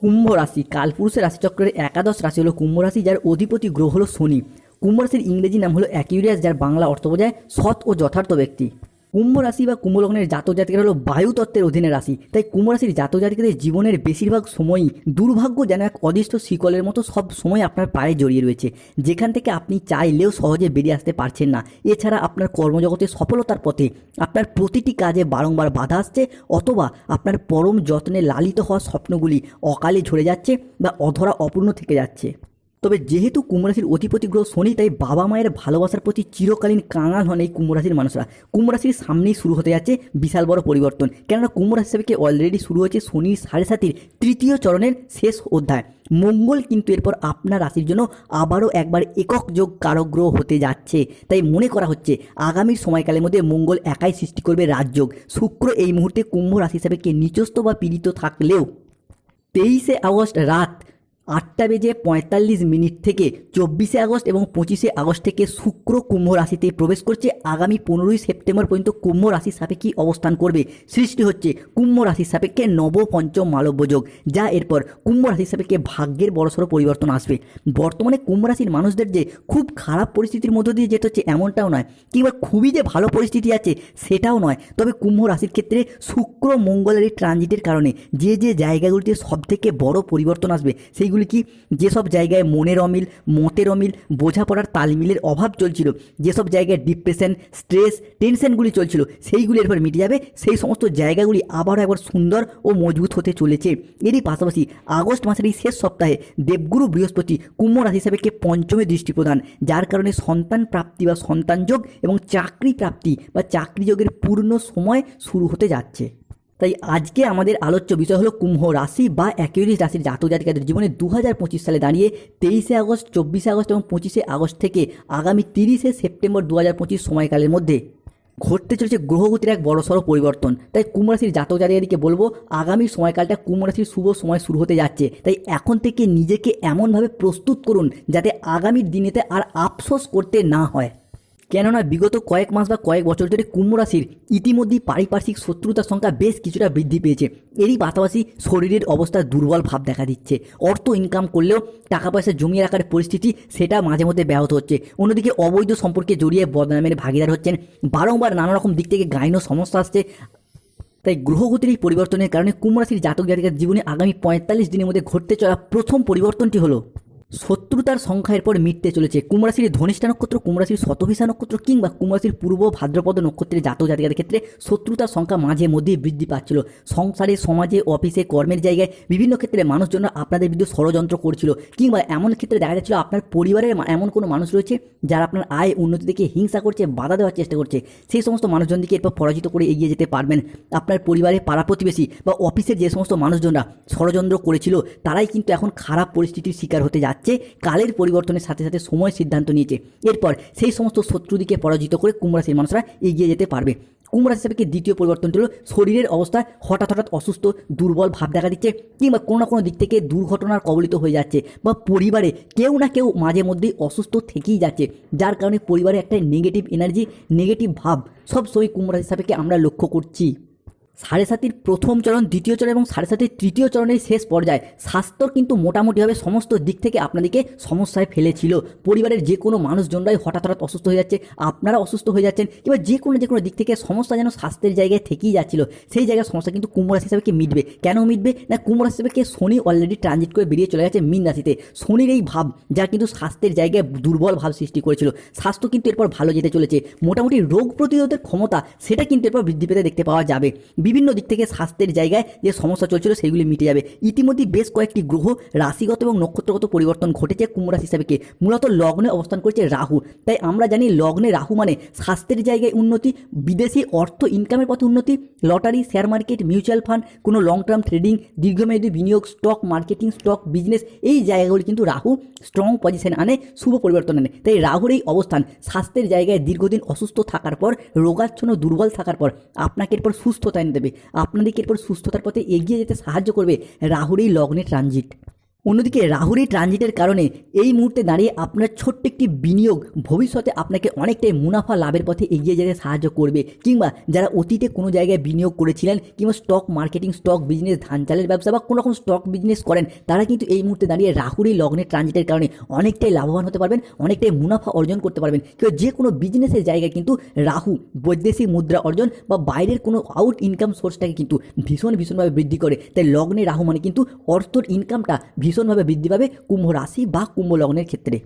কুম্ভ রাশি, কালপুরুষের রাশিচক্রের একাদশ রাশি হলো কুম্ভ রাশি, যার অধিপতি গ্রহ হলো শনি। কুম্ভ রাশির ইংরেজি নাম হলো অ্যাকিউরিয়াস, যার বাংলা অর্থ বোঝায় সৎ ও যথার্থ ব্যক্তি। কুম্ভ রাশি বা কুম্ভ লগ্নের জাতক জাতিকের হলো বায়ু তত্ত্বের অধীনে রাশি। তাই কুম্ভ রাশির জাতক জীবনের বেশিরভাগ সময়ই দুর্ভাগ্য যেন এক অদৃষ্ট শিকলের মতো সব সময় আপনার পায়ে জড়িয়ে রয়েছে। যেখান থেকে আপনি চাইলেও সহজে বেরিয়ে আসতে পারছেন না। এছাড়া আপনার কর্মজগতে সফলতার পথে আপনার প্রতিটি কাজে বারংবার বাধা আসছে অথবা আপনার পরম যত্নে লালিত হওয়া স্বপ্নগুলি অকালে ঝরে যাচ্ছে বা অধরা অপূর্ণ থেকে যাচ্ছে। তবে যেহেতু কুম্ভরাশির অধিপতি গ্রহ শনি, তাই বাবা মায়ের ভালোবাসার প্রতি চিরকালীন কাঙাল হন এই কুম্ভরাশির মানুষরা। কুম্ভরাশির সামনেই শুরু হতে যাচ্ছে বিশাল বড় পরিবর্তন। কেননা কুম্ভরাশি হিসেবে অলরেডি শুরু হয়েছে শনির সাড়ে সাতির তৃতীয় চরণের শেষ অধ্যায়। মঙ্গল কিন্তু এরপর আপনার রাশির জন্য আবারও একবার একক যোগ কারক গ্রহ হতে যাচ্ছে। তাই মনে করা হচ্ছে আগামীর সময়কালের মধ্যে মঙ্গল একাই সৃষ্টি করবে রাজযোগ। শুক্র এই মুহূর্তে কুম্ভ রাশি হিসাবে কে নিচস্থ বা পীড়িত থাকলেও তেইশে আগস্ট রাত আটটা বেজে পঁয়তাল্লিশ মিনিট থেকে চব্বিশে আগস্ট এবং পঁচিশে আগস্ট থেকে শুক্র কুম্ভ রাশিতে প্রবেশ করছে। আগামী পনেরোই সেপ্টেম্বর পর্যন্ত কুম্ভ রাশির সাপেক্ষে অবস্থান করবে। সৃষ্টি হচ্ছে কুম্ভ রাশির সাপেক্ষে নব পঞ্চম মালব্য যোগ, যা এরপর কুম্ভ রাশির সাপেক্ষে ভাগ্যের বড়সড় পরিবর্তন আসবে। বর্তমানে কুম্ভ রাশির মানুষদের যে খুব খারাপ পরিস্থিতির মধ্য দিয়ে যেতে হচ্ছে এমনটাও নয়, কিংবা খুবই যে ভালো পরিস্থিতি আছে সেটাও নয়। তবে কুম্ভ রাশির ক্ষেত্রে শুক্র মঙ্গলের এই ট্রানজিটের কারণে যে যে জায়গাগুলিতে সবথেকে বড় পরিবর্তন আসবে, সেইগুলি কি, যেসব জায়গায় মনের অমিল, মতের অমিল, বোঝাপড়ার তালমিলের অভাব চলছিল, যেসব জায়গায় ডিপ্রেশন স্ট্রেস টেনশনগুলি চলছিল, সেইগুলি এরপর মিটে যাবে, সেই সমস্ত জায়গাগুলি আবারও একবার সুন্দর ও মজবুত হতে চলেছে। এরই পাশাপাশি আগস্ট মাসের এই শেষ সপ্তাহে দেবগুরু বৃহস্পতি কুম্ভ রাশি কে পঞ্চমে দৃষ্টি প্রদান, যার কারণে সন্তান প্রাপ্তি বা সন্তান যোগ এবং চাকরি প্রাপ্তি বা চাকরি যোগের পূর্ণ সময় শুরু হতে যাচ্ছে। তাই আজকে আমাদের আলোচ্য বিষয় হলো কুম্ভ রাশি বা অ্যাকিউরিস রাশির জাতক জাতিকাদের জীবনে দু হাজার পঁচিশ সালে দাঁড়িয়ে তেইশে আগস্ট, চব্বিশে আগস্ট এবং পঁচিশে আগস্ট থেকে আগামী তিরিশে সেপ্টেম্বর দু হাজার পঁচিশ সময়কালের মধ্যে ঘটতে চলেছে গ্রহগতির এক বড়সড় পরিবর্তন। তাই কুম্ভ রাশির জাতক জাতিকাদেরকে বলব, আগামী সময়কালটা কুম্ভ রাশির শুভ সময় শুরু হতে যাচ্ছে। তাই এখন থেকে নিজেকে এমনভাবে প্রস্তুত করুন যাতে আগামী দিনেতে আর আফসোস করতে না হয়। কেননা বিগত কয়েক মাস বা কয়েক বছর ধরে কুম্ভ রাশির ইতিমধ্যেই পারিপার্শ্বিক শত্রুতার সংখ্যা বেশ কিছুটা বৃদ্ধি পেয়েছে। এরই পাশাপাশি শরীরের অবস্থা দুর্বল ভাব দেখা দিচ্ছে। অর্থ ইনকাম করলেও টাকা পয়সা জমিয়ে রাখার পরিস্থিতি সেটা মাঝে মধ্যে ব্যাহত হচ্ছে। অন্যদিকে অবৈধ সম্পর্কে জড়িয়ে বদনামের ভাগিদার হচ্ছেন। বারংবার নানা রকম দিক থেকে গাইন সমস্যা আসছে। তাই গ্রহগতির এই পরিবর্তনের কারণে কুম্ভ রাশির জাতক জাতিকার জীবনে আগামী পঁয়তাল্লিশ দিনের মধ্যে ঘটতে চলা প্রথম পরিবর্তনটি হলো শত্রুতার সংখ্যা এরপর মিটতে চলেছে। কুমরাশির ধনিষ্ঠা নক্ষত্র কুমরাশির শতভিসা নক্ষত্র কিংবা কুমরাশির পূর্ব ভাদ্রপদ নক্ষত্রের জাতক জাতিকাদের ক্ষেত্রে শত্রুতার সংখ্যা মাঝে মধ্যেই বৃদ্ধি পাচ্ছিল। সংসারে, সমাজে, অফিসে, কর্মের জায়গায় বিভিন্ন ক্ষেত্রে মানুষজন আপনাদের বিরুদ্ধে ষড়যন্ত্র করছিল কিংবা এমন ক্ষেত্রে দেখা যাচ্ছিল আপনার পরিবারের এমন কোনো মানুষ রয়েছে যারা আপনার আয় উন্নতি থেকে হিংসা করছে, বাধা দেওয়ার চেষ্টা করছে। সেই সমস্ত মানুষজন দিকে এরপর পরাজিত করে এগিয়ে যেতে পারবেন। আপনার পরিবারের পাড়া প্রতিবেশী বা অফিসের যে সমস্ত মানুষজনরা ষড়যন্ত্র করেছিল, তারাই কিন্তু এখন খারাপ পরিস্থিতির শিকার হতে যাচ্ছে। কালের পরিবর্তনের সাথে সাথে সময় সিদ্ধান্ত নিয়েছে। এরপর সেই সমস্ত শত্রুদিকে পরাজিত করে কুমরাশির মানুষরা এগিয়ে যেতে পারবে। কুমরাশি হিসাবে দ্বিতীয় পরিবর্তনটি হলো, শরীরের অবস্থা হঠাৎ হঠাৎ অসুস্থ, দুর্বল ভাব দেখা দিচ্ছে কিংবা কোনো না কোনো দিক থেকে দুর্ঘটনার কবলিত হয়ে যাচ্ছে বা পরিবারে কেউ না কেউ মাঝে মধ্যেই অসুস্থ থেকেই যাচ্ছে, যার কারণে পরিবারে একটা নেগেটিভ এনার্জি নেগেটিভ ভাব। সব সময় কুমরাশি হিসাবে আমরা লক্ষ্য করছি। সাড়ে সাতির প্রথম চরণ, দ্বিতীয় চরণ এবং সাড়ে সাতির তৃতীয় চরণের শেষ পর্যায়ে। স্বাস্থ্য কিন্তু মোটামুটিভাবে সমস্ত দিক থেকে আপনাদেরকে সমস্যায় ফেলেছিল। পরিবারের যে কোনো মানুষজনরাই হঠাৎ হঠাৎ অসুস্থ হয়ে যাচ্ছে, আপনারা অসুস্থ হয়ে যাচ্ছেন কিংবা যে কোনো যে কোনো দিক থেকে সমস্যা যেন স্বাস্থ্যের জায়গায় থেকেই যাচ্ছিল, সেই জায়গায় সমস্যা কিন্তু কুম্ভ রাশি হিসাবে কি মিটবে? কেন মিটবে? না, কুম্ভ রাশি হিসাবে কে শনি অলরেডি ট্রানজিট করে বেরিয়ে চলে গেছে মিন রাশিতে। শনির এই ভাব যা কিন্তু স্বাস্থ্যের জায়গায় দুর্বল ভাব সৃষ্টি করেছিল। স্বাস্থ্য কিন্তু এরপর ভালো যেতে চলেছে। মোটামুটি রোগ প্রতিরোধের ক্ষমতা, সেটা কিন্তু এরপর বৃদ্ধি পেতে দেখতে পাওয়া যাবে। বিভিন্ন দিক থেকে স্বাস্থ্যের জায়গায় যে সমস্যা চলছিল সেগুলি মিটে যাবে। ইতিমধ্যে বেশ কয়েকটি গ্রহ রাশিগত এবং নক্ষত্রগত পরিবর্তন ঘটেছে কুম্ভ রাশি হিসাবে মূলত লগ্নে অবস্থান করছে রাহু। তাই আমরা জানি লগ্নে রাহু মানে স্বাস্থ্যের জায়গায় উন্নতি, বিদেশি অর্থ ইনকামের পথে উন্নতি, lottery share market mutual fund কোনো লং টার্ম ট্রেডিং দীর্ঘমেয়াদী বিনিয়োগ স্টক মার্কেটিং স্টক বিজনেস এই জায়গাগুলি কিন্তু রাহু স্ট্রং পজিশন আনে, শুভ পরিবর্তন আনে। তাই রাহুর এই অবস্থান স্বাস্থ্যের জায়গায় দীর্ঘদিন অসুস্থ থাকার পর, রোগাচ্ছন্ন, দুর্বল থাকার পর, আপনাকে এরপর সুস্থতা এনে দেবে। আপনাদেরকে এরপর সুস্থতার পথে এগিয়ে যেতে সাহায্য করবে রাহুর এই লগ্নে ট্রানজিট। অন্যদিকে রাহুর ট্রানজিটের কারণে এই মুহূর্তে দাঁড়িয়ে আপনার ছোট্ট একটি বিনিয়োগ ভবিষ্যতে আপনাকে অনেকটাই মুনাফা লাভের পথে এগিয়ে যেতে সাহায্য করবে। কিংবা যারা অতীতে কোনো জায়গায় বিনিয়োগ করেছিলেন, কিংবা স্টক মার্কেটিং স্টক বিজনেস ধান চালের ব্যবসা বা কোনো রকম স্টক বিজনেস করেন, তারা কিন্তু এই মুহূর্তে দাঁড়িয়ে রাহুর লগ্নের ট্রানজিটের কারণে অনেকটাই লাভবান হতে পারবেন, অনেকটাই মুনাফা অর্জন করতে পারবেন। কেউ যে কোনো বিজনেসের জায়গায় কিন্তু রাহু বৈদেশিক মুদ্রা অর্জন বা বাইরের কোনো আউট ইনকাম সোর্সটাকে কিন্তু ভীষণ ভীষণভাবে বৃদ্ধি করে। তাই লগ্নে রাহু মানে কিন্তু অর্থর ইনকামটা ভীষণভাবে বৃদ্ধি পাবে কুম্ভ রাশি বা কুম্ভ লগ্নের ক্ষেত্রে।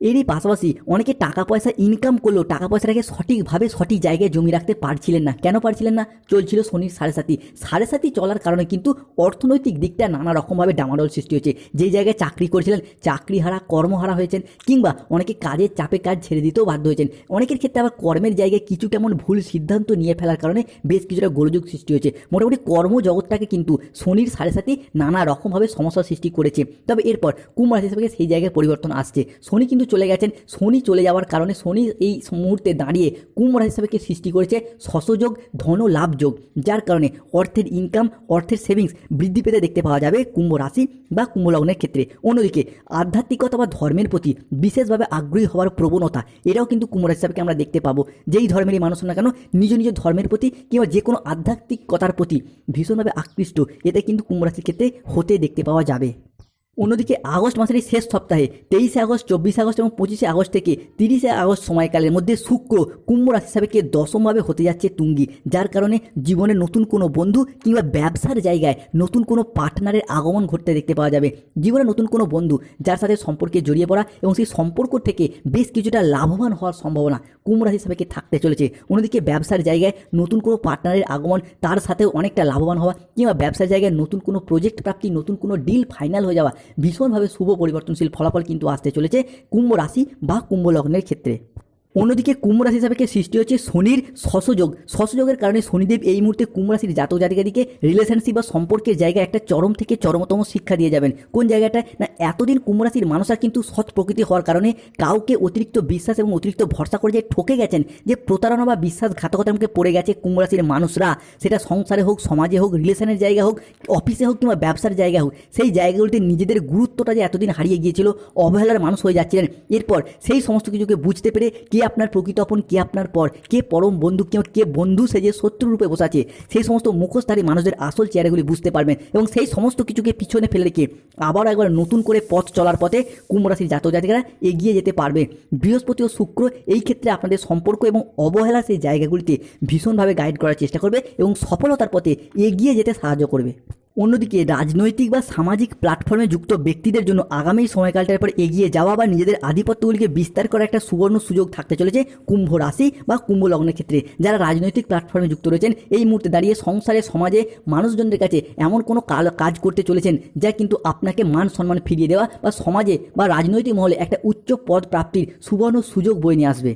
এরই পাশাপাশি অনেকে টাকা পয়সা ইনকাম করলেও টাকা পয়সাটাকে সঠিকভাবে সঠিক জায়গায় জমি রাখতে পারছিলেন না। কেন পারছিলেন না? চলছিল শনির সাড়ে সাতি সাড়ে সাতি চলার কারণে কিন্তু অর্থনৈতিক দিকটা নানা রকমভাবে ডামাডোল সৃষ্টি হয়েছে। যে জায়গায় চাকরি করেছিলেন চাকরি হারা কর্মহারা হয়েছেন কিংবা অনেকে কাজের চাপে কাজ ছেড়ে দিতেও বাধ্য হয়েছেন। অনেকের ক্ষেত্রে আবার কর্মের জায়গায় কিছু কেমন ভুল সিদ্ধান্ত নিয়ে ফেলার কারণে বেশ কিছুটা গোলযোগ সৃষ্টি হয়েছে। মোটামুটি কর্মজগৎটাকে কিন্তু শনির সাড়ে সাতি নানা রকমভাবে সমস্যার সৃষ্টি করেছে। তবে এরপর কুম্ভ রাশি হিসেবে সেই জায়গায় পরিবর্তন আসছে। শনি কিন্তু চলে গেছেন, শনি চলে যাওয়ার কারণে শনি এই মুহূর্তে দাঁড়িয়ে কুম্ভ হিসেবে সৃষ্টি করেছে শশযোগ, ধন লাভযোগ যার কারণে অর্থের ইনকাম অর্থের সেভিংস বৃদ্ধি পেতে দেখতে পাওয়া যাবে কুম্ভ রাশি বা কুম্ভ লগ্নের ক্ষেত্রে। অন্যদিকে আধ্যাত্মিকতা বা ধর্মের প্রতি বিশেষভাবে আগ্রহী হওয়ার প্রবণতা এটাও কিন্তু কুম্ভ হিসাবে আমরা দেখতে পাবো। যেই ধর্মেরই মানুষ না কেন, নিজ নিজ ধর্মের প্রতি কিংবা যে কোনো আধ্যাত্মিকতার প্রতি ভীষণভাবে আকৃষ্ট, এতে কিন্তু কুম্ভ রাশির ক্ষেত্রে হতে দেখতে পাওয়া যাবে। অন্যদিকে আগস্ট মাসের শেষ সপ্তাহে তেইশে আগস্ট, চব্বিশে আগস্ট এবং পঁচিশে আগস্ট থেকে তিরিশে আগস্ট সময়কালের মধ্যে শুক্র কুম্ভ রাশি কে দশমভাবে হতে যাচ্ছে তুঙ্গি, যার কারণে জীবনে নতুন কোনো বন্ধু কিংবা ব্যবসার জায়গায় নতুন কোনো পার্টনারের আগমন ঘটতে দেখতে পাওয়া যাবে। জীবনে নতুন কোনো বন্ধু যার সাথে সম্পর্কে জড়িয়ে পড়া এবং সেই সম্পর্ক থেকে বেশ কিছুটা লাভবান হওয়ার সম্ভাবনা কুম্ভ রাশি কে থাকতে চলেছে। অন্যদিকে ব্যবসার জায়গায় নতুন কোনো পার্টনারের আগমন তার সাথেও অনেকটা লাভবান হওয়া কিংবা ব্যবসার জায়গায় নতুন কোনো প্রজেক্ট প্রাপ্তি, নতুন কোনো ডিল ফাইনাল হয়ে যাওয়া ভীষণভাবে শুভ পরিবর্তনশীল ফলাফল কিন্তু আসতে চলেছে কুম্ভ রাশি বা কুম্ভ লগ্নের ক্ষেত্রে। অন্যদিকে কুম্ভ রাশি হিসাবে সৃষ্টি হচ্ছে শনির শশযোগ শশযোগের কারণে শনিদেব এই মুহূর্তে কুম্ভ রাশির জাতক জাতিকাদিকে রিলেশনশিপ বা সম্পর্কের জায়গায় একটা চরম থেকে চরমতম শিক্ষা দিয়ে যাবেন। কোন জায়গাটা না, এতদিন কুম্ভ রাশির মানুষরা কিন্তু সৎ প্রকৃতি হওয়ার কারণে কাউকে অতিরিক্ত বিশ্বাস এবং অতিরিক্ত ভরসা করে যে ঠকে গেছেন, যে প্রতারণা বা বিশ্বাসঘাতকতার মুখে পড়ে গেছে কুম্ভ রাশির মানুষরা, সেটা সংসারে হোক, সমাজে হোক রিলেশনের জায়গা হোক অফিসে হোক কিংবা ব্যবসার জায়গা হোক, সেই জায়গাগুলিতে নিজেদের গুরুত্বটা যে এতদিন হারিয়ে গিয়েছিল, অবহেলার মানুষ হয়ে যাচ্ছিলেন। এরপর সেই সমস্ত কিছুকে বুঝতে পেরে কে আপনার প্রকৃত আপন, কে আপনার পর, কে পরম বন্ধু, কে কে বন্ধু সে যে শত্রু রূপে বসে আছে সেই সমস্ত মুখোশধারী মানুষদের আসল চেহারাগুলি বুঝতে পারবেন এবং সেই সমস্ত কিছুকে পিছনে ফেলে রেখে আবার একবার নতুন করে পথ চলার পথে কুম্ভ রাশির জাতক জাতিকারা এগিয়ে যেতে পারবে। বৃহস্পতি ও শুক্র এই ক্ষেত্রে আপনাদের সম্পর্ক এবং অবহেলা সেই জায়গাগুলিতে ভীষণভাবে গাইড করার চেষ্টা করবে এবং সফলতার পথে এগিয়ে যেতে সাহায্য করবে। অন্যদিকে রাজনৈতিক বা সামাজিক প্ল্যাটফর্মে যুক্ত ব্যক্তিদের জন্য আগামী সময়কালটার পর এগিয়ে যাওয়া বা নিজেদের আধিপত্যগুলিকে বিস্তার করার একটা সুবর্ণ সুযোগ থাকতে চলেছে কুম্ভ রাশি বা কুম্ভ লগ্নের ক্ষেত্রে। যারা রাজনৈতিক প্ল্যাটফর্মে যুক্ত রয়েছেন, এই মুহূর্তে দাঁড়িয়ে সংসারে, সমাজে মানুষজনদের কাছে এমন কোনো কাজ করতে চলেছেন যা কিন্তু আপনাকে মান সম্মান ফিরিয়ে দেওয়া বা সমাজে বা রাজনৈতিক মহলে একটা উচ্চ পদ প্রাপ্তির সুবর্ণ সুযোগ বয়ে নিয়ে আসবে।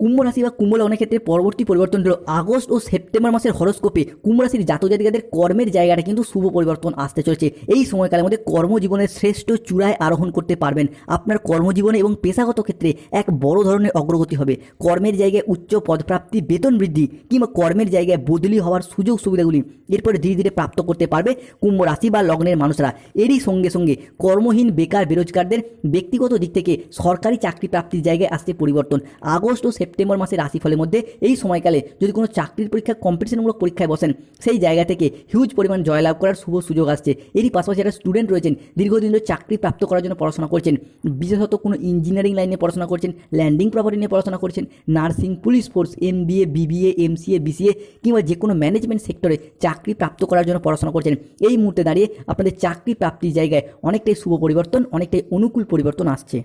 কুম্ভ রাশি বা কুম্ভ লগ্নের ক্ষেত্রে পরবর্তী পরিবর্তন হলো আগস্ট ও সেপ্টেম্বর মাসের হরস্কোপে। কুম্ভ রাশির জাতক জাতিকাদের কর্মের জায়গাটা কিন্তু শুভ পরিবর্তন আসতে চলেছে। এই সময়কালের মধ্যে কর্মজীবনের শ্রেষ্ঠ চূড়ায় আরোহণ করতে পারবেন। আপনার কর্মজীবনে এবং পেশাগত ক্ষেত্রে এক বড় ধরনের অগ্রগতি হবে। কর্মের জায়গায় উচ্চ পদপ্রাপ্তি, বেতন বৃদ্ধি কিংবা কর্মের জায়গায় বদলি হওয়ার সুযোগ সুবিধাগুলি এরপরে ধীরে ধীরে প্রাপ্ত করতে পারবে কুম্ভ রাশি বা লগ্নের মানুষরা। এরই সঙ্গে সঙ্গে কর্মহীন, বেকার, বেরোজগারদের ব্যক্তিগত দিক থেকে সরকারি চাকরি প্রাপ্তির জায়গায় আসছে পরিবর্তন। আগস্ট ও মাসের রাশিফলের মধ্যে এই সময়কালে যদি কোনো চাকরির পরীক্ষা কম্পিটিশনমূলক পরীক্ষায় বসেন, সেই জায়গা থেকে হিউজ পরিমাণ জয়লাভ করার শুভ সুযোগ আসছে। এরই পাশাপাশি একটা স্টুডেন্ট রয়েছেন, দীর্ঘদিন ধরে চাকরি প্রাপ্ত করার জন্য পড়াশোনা করছেন। বিশেষত কোনো ইঞ্জিনিয়ারিং লাইনে পড়াশোনা করছেন ল্যান্ডিং প্রপার্টি নিয়ে পড়াশোনা করছেন nursing police force MBA BBA MCA BCA কিংবা যে কোনো ম্যানেজমেন্ট সেক্টরে চাকরি প্রাপ্ত করার জন্য পড়াশোনা করছেন। এই মুহূর্তে দাঁড়িয়ে আপনাদের চাকরি প্রাপ্তির জায়গায় অনেকটাই শুভ পরিবর্তন, অনেকটাই অনুকূল পরিবর্তন আসছে।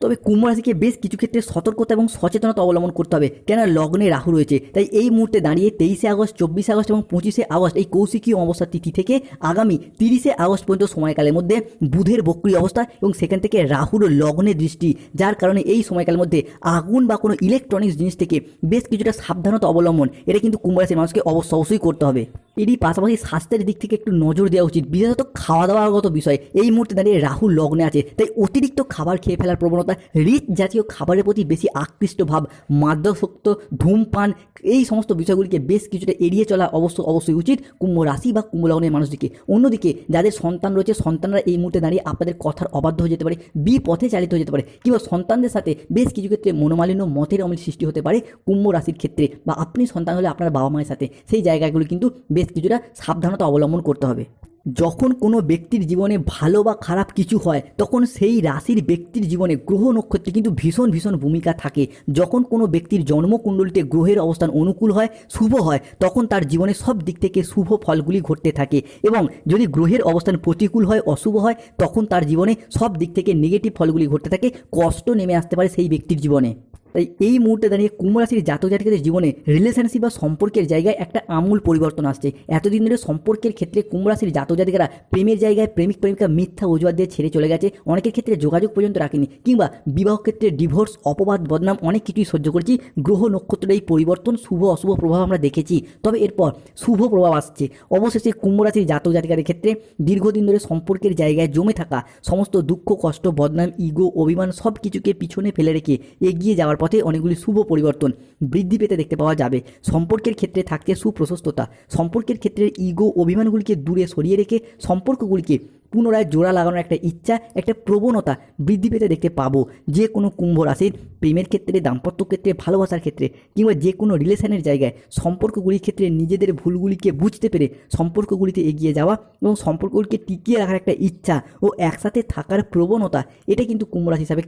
তবে কুম্ভ রাশিকে বেশ কিছু ক্ষেত্রে সতর্কতা এবং সচেতনতা অবলম্বন করতে হবে। কেন লগ্নে রাহু রয়েছে। তাই এই মুহূর্তে দাঁড়িয়ে তেইশে আগস্ট, চব্বিশে আগস্ট এবং পঁচিশে আগস্ট এই কৌশিকী অবস্থা তিথি থেকে আগামী তিরিশে আগস্ট পর্যন্ত সময়কালের মধ্যে বুধের বক্রী অবস্থা এবং সেখান থেকে রাহুর লগ্নে দৃষ্টি, যার কারণে এই সময়কালের মধ্যে আগুন বা কোনো ইলেকট্রনিক্স জিনিস থেকে বেশ কিছুটা সাবধানতা অবলম্বন, এটা কিন্তু কুম্ভ রাশির মানুষকে অবশ্য অবশ্যই করতে হবে। এরই পাশাপাশি স্বাস্থ্যের দিক থেকে একটু নজর দেওয়া উচিত। বিশেষত খাওয়া দাওয়াগত বিষয়। এই মুহূর্তে দাঁড়িয়ে রাহু লগ্নে আছে। তাই অতিরিক্ত খাবার খেয়ে ফেলার প্রবণতা প্রবণতা রিচ জাতীয় খাবারের প্রতি বেশি আকৃষ্ট ভাব, মাদকাসক্ত, ধূমপান, এই সমস্ত বিষয়গুলিকে বেশ কিছুটা এড়িয়ে চলা অবশ্য অবশ্যই উচিত কুম্ভ রাশি বা কুম্ভ লগ্নের মানুষদিকে অন্যদিকে যাদের সন্তান রয়েছে, সন্তানরা এই মুহূর্তে দাঁড়িয়ে আপনাদের কথার অবাধ্য হয়ে যেতে পারে, বিপথে চালিত হয়ে যেতে পারে কিংবা সন্তানদের সাথে বেশ কিছু ক্ষেত্রে মনোমালিন্য, মতের অমিল সৃষ্টি হতে পারে কুম্ভ রাশির ক্ষেত্রে বা আপনি সন্তান হলে আপনার বাবা মায়ের সাথে। সেই জায়গাগুলো কিন্তু বেশ কিছুটা সাবধানতা অবলম্বন করতে হবে। যখন কোনো ব্যক্তির জীবনে ভালো বা খারাপ কিছু হয়, তখন সেই রাশির ব্যক্তির জীবনে গ্রহ নক্ষত্রে কিন্তু ভীষণ ভীষণ ভূমিকা থাকে। যখন কোনো ব্যক্তির জন্মকুণ্ডলিতে গ্রহের অবস্থান অনুকূল হয়, শুভ হয়, তখন তার জীবনে সব দিক থেকে শুভ ফলগুলি ঘটতে থাকে এবং যদি গ্রহের অবস্থান প্রতিকূল হয়, অশুভ হয়, তখন তার জীবনে সব দিক থেকে নেগেটিভ ফলগুলি ঘটতে থাকে, কষ্ট নেমে আসতে পারে সেই ব্যক্তির জীবনে। তাই এই মুহূর্তে দাঁড়িয়ে কুম্ভ রাশির জাতক জাতিকাদের জীবনে রিলেশনশিপ বা সম্পর্কের জায়গায় একটা আমূল পরিবর্তন আসছে। এতদিন ধরে সম্পর্কের ক্ষেত্রে কুম্ভ রাশির জাতক জাতিকারা প্রেমের জায়গায় প্রেমিক, প্রেমিকা মিথ্যা, অজুহাত দিয়ে ছেড়ে চলে গেছে। অনেকের ক্ষেত্রে যোগাযোগ পর্যন্ত রাখেনি কিংবা বিবাহ ক্ষেত্রে ডিভোর্স অপবাদ, বদনাম অনেক কিছুই সহ্য করেছি। গ্রহ নক্ষত্রের এই পরিবর্তন, শুভ, অশুভ প্রভাব আমরা দেখেছি। তবে এরপর শুভ প্রভাব আসছে। অবশেষে কুম্ভ রাশির জাতক জাতিকাদের ক্ষেত্রে দীর্ঘদিন ধরে সম্পর্কের জায়গায় জমে থাকা সমস্ত দুঃখ, কষ্ট, বদনাম ইগো অভিমান সব কিছুকে পিছনে ফেলে রেখে এগিয়ে যাওয়ার পথে অনেকগুলি শুভ পরিবর্তন বৃদ্ধি পেতে দেখতে পাওয়া যাবে। সম্পর্কের ক্ষেত্রে থাকছে সুপ্রশস্ততা। সম্পর্কের ক্ষেত্রে ইগো অভিমানগুলিকে দূরে সরিয়ে রেখে সম্পর্কগুলিকে পুনরায় জোড়া লাগানোর একটা ইচ্ছা, একটা প্রবণতা বৃদ্ধি পেতে দেখতে পাবো। যে কোনো কুম্ভ রাশির প্রেমের ক্ষেত্রে, দাম্পত্য ক্ষেত্রে, ভালোবাসার ক্ষেত্রে কিংবা যে কোনো রিলেশনের জায়গায় সম্পর্কগুলির ক্ষেত্রে নিজেদের ভুলগুলিকে বুঝতে পেরে সম্পর্কগুলিতে এগিয়ে যাওয়া এবং সম্পর্কগুলিকে টিকিয়ে রাখার একটা ইচ্ছা ও একসাথে থাকার প্রবণতা, এটা কিন্তু কুম্ভ রাশি হিসাবে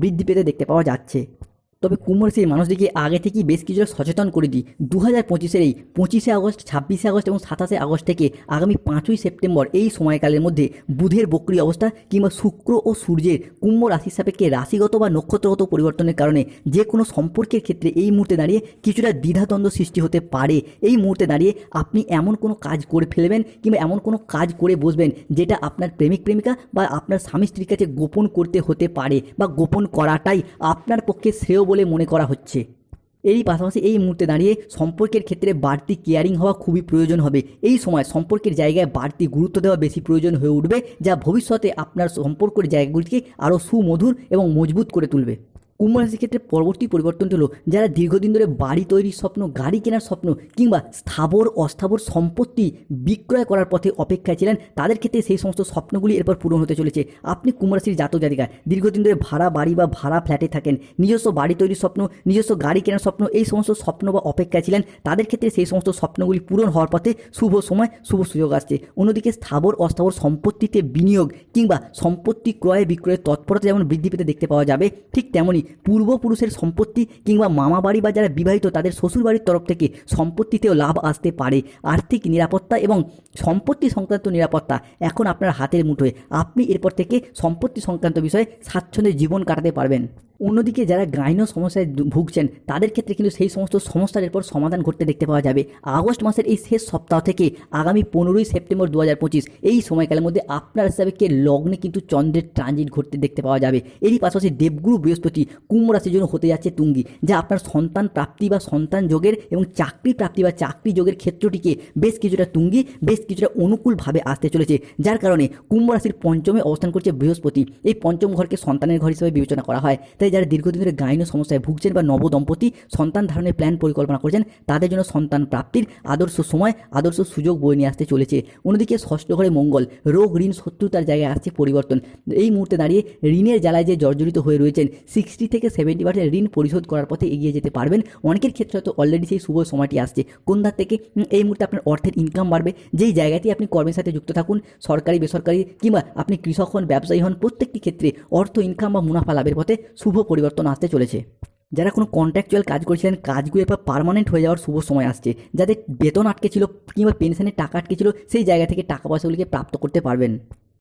বৃদ্ধি পেতে দেখতে পাওয়া যাচ্ছে। তবে কুম্ভ সেই মানুষদেরকে আগে থেকেই বেশ কিছুটা সচেতন করে দিই। দু হাজার পঁচিশের এই পঁচিশে আগস্ট, ছাব্বিশে আগস্ট এবং সাতাশে আগস্ট থেকে আগামী পাঁচই সেপ্টেম্বর এই সময়কালের মধ্যে বুধের বক্রি অবস্থা কিংবা শুক্র ও সূর্যের কুম্ভ রাশির সাপেক্ষে রাশিগত বা নক্ষত্রগত পরিবর্তনের কারণে যে কোনো সম্পর্কের ক্ষেত্রে এই মুহূর্তে দাঁড়িয়ে কিছুটা দ্বিধাদ্বন্দ্ব সৃষ্টি হতে পারে। এই মুহূর্তে দাঁড়িয়ে আপনি এমন কোনো কাজ করে ফেলবেন কিংবা এমন কোনো কাজ করে বসবেন যেটা আপনার প্রেমিক প্রেমিকা বা আপনার স্বামী স্ত্রীর কাছে গোপন করতে হতে পারে বা গোপন করাটাই আপনার পক্ষে শ্রেয় বলে মনে করা হচ্ছে। এরই পাশাপাশি এই মুহূর্তে দাঁড়িয়ে সম্পর্কের ক্ষেত্রে বাড়তি কেয়ারিং হওয়া খুবই প্রয়োজন হবে। এই সময় সম্পর্কের জায়গায় বাড়তি গুরুত্ব দেওয়া বেশি প্রয়োজন হয়ে উঠবে, যা ভবিষ্যতে আপনার সম্পর্কের জায়গাগুলিকে আরও সুমধুর এবং মজবুত করে তুলবে। কুম্ভ ক্ষেত্রে পরবর্তী পরিবর্তন হলো যারা দীর্ঘদিন ধরে বাড়ি তৈরির স্বপ্ন, গাড়ি কেনার স্বপ্ন কিংবা স্থাবর, অস্থাবর সম্পত্তি বিক্রয় করার পথে অপেক্ষায় ছিলেন, তাদের ক্ষেত্রে সেই সমস্ত স্বপ্নগুলি এরপর পূরণ হতে চলেছে। আপনি কুম্ভ রাশির জাতক জাতিকা, দীর্ঘদিন ধরে ভাড়া বাড়ি বা ভাড়া ফ্ল্যাটে থাকেন, নিজস্ব বাড়ি তৈরির স্বপ্ন, নিজস্ব গাড়ি কেনার স্বপ্ন, এই সমস্ত স্বপ্ন বা অপেক্ষায় ছিলেন, তাদের ক্ষেত্রে সেই সমস্ত স্বপ্নগুলি পূরণ হওয়ার পথে শুভ সময়, শুভ সুযোগ আসছে। অন্যদিকে স্থাবর, অস্থাবর সম্পত্তিতে বিনিয়োগ কিংবা সম্পত্তি ক্রয় বিক্রয়ের তৎপরতা যেমন বৃদ্ধি পেতে দেখতে পাওয়া যাবে, ঠিক তেমনই পূর্বপুরুষের সম্পত্তি কিংবা মামা বাড়ি বা যারা বিবাহিত, তাদের শ্বশুর বাড়ির তরফ থেকে সম্পত্তিতেও লাভ আসতে পারে। আর্থিক নিরাপত্তা এবং সম্পত্তি সংক্রান্ত নিরাপত্তা এখন আপনার হাতের মুঠোয়। আপনি এরপর থেকে সম্পত্তি সংক্রান্ত বিষয়ে স্বাচ্ছন্দ্যে জীবন কাটাতে পারবেন। অন্যদিকে যারা গাইনো সমস্যায় ভুগছেন, তাদের ক্ষেত্রে কিন্তু সেই সমস্ত সমস্যার এরপর সমাধান করতে দেখতে পাওয়া যাবে। আগস্ট মাসের এই শেষ সপ্তাহ থেকে আগামী পনেরোই সেপ্টেম্বর দু হাজার পঁচিশ, এই সময়কালের মধ্যে আপনার হিসাবে কে লগ্নে কিন্তু চন্দ্রের ট্রানজিট ঘটতে দেখতে পাওয়া যাবে। এরই পাশাপাশি দেবগুরু বৃহস্পতি কুম্ভ রাশির জন্য হতে যাচ্ছে তুঙ্গি, যা আপনার সন্তান প্রাপ্তি বা সন্তান যোগের এবং চাকরি প্রাপ্তি বা চাকরি যোগের ক্ষেত্রটিকে বেশ কিছুটা তুঙ্গি, বেশ কিছুটা অনুকূলভাবে আসতে চলেছে, যার কারণে কুম্ভ রাশির পঞ্চমে অবস্থান করছে বৃহস্পতি। এই পঞ্চম ঘরকে সন্তানের ঘর হিসেবে বিবেচনা করা হয়। তাই যারা দীর্ঘদিন ধরে গাইনো সমস্যায় ভুগছেন বা নবদম্পতি সন্তান ধারণের প্ল্যান পরিকল্পনা করছেন, তাদের জন্য সন্তান প্রাপ্তির আদর্শ সময়, আদর্শ সুযোগ বয়ে নিয়ে আসতে চলেছে। অন্যদিকে ষষ্ঠ ঘরে মঙ্গল, রোগ, ঋণ, শত্রুতার জায়গায় আসছে পরিবর্তন। এই মুহূর্তে দাঁড়িয়ে ঋণের জ্বালায় যে জর্জরিত হয়ে রয়েছেন সিক্সটি থেকে সেভেন্টি পার্সেন্ট ঋণ পরিশোধ করার পথে এগিয়ে যেতে পারবেন। অনেকের ক্ষেত্রে হয়তো অলরেডি সেই শুভ সময়টি আসছে। কোন ধার থেকে? এই মুহূর্তে আপনার অর্থের ইনকাম বাড়বে। যেই জায়গাতেই আপনি কর্মের সাথে যুক্ত থাকুন, সরকারি, বেসরকারি কিংবা আপনি কৃষক হন, ব্যবসায়ী হন, প্রত্যেকটি ক্ষেত্রে অর্থ ইনকাম বা মুনাফা লাভের পথে শুভ পরিবর্তন আসতে চলেছে। যারা কোনো কন্ট্রাকচুয়াল কাজ করেছিলেন, কাজগুলো এবার পারমানেন্ট হয়ে যাওয়ার শুভ সময় আসছে। যাদের বেতন আটকে ছিল কিংবা পেনশনের টাকা আটকে ছিল, সেই জায়গা থেকে টাকা পয়সাগুলিকে প্রাপ্ত করতে পারবেন।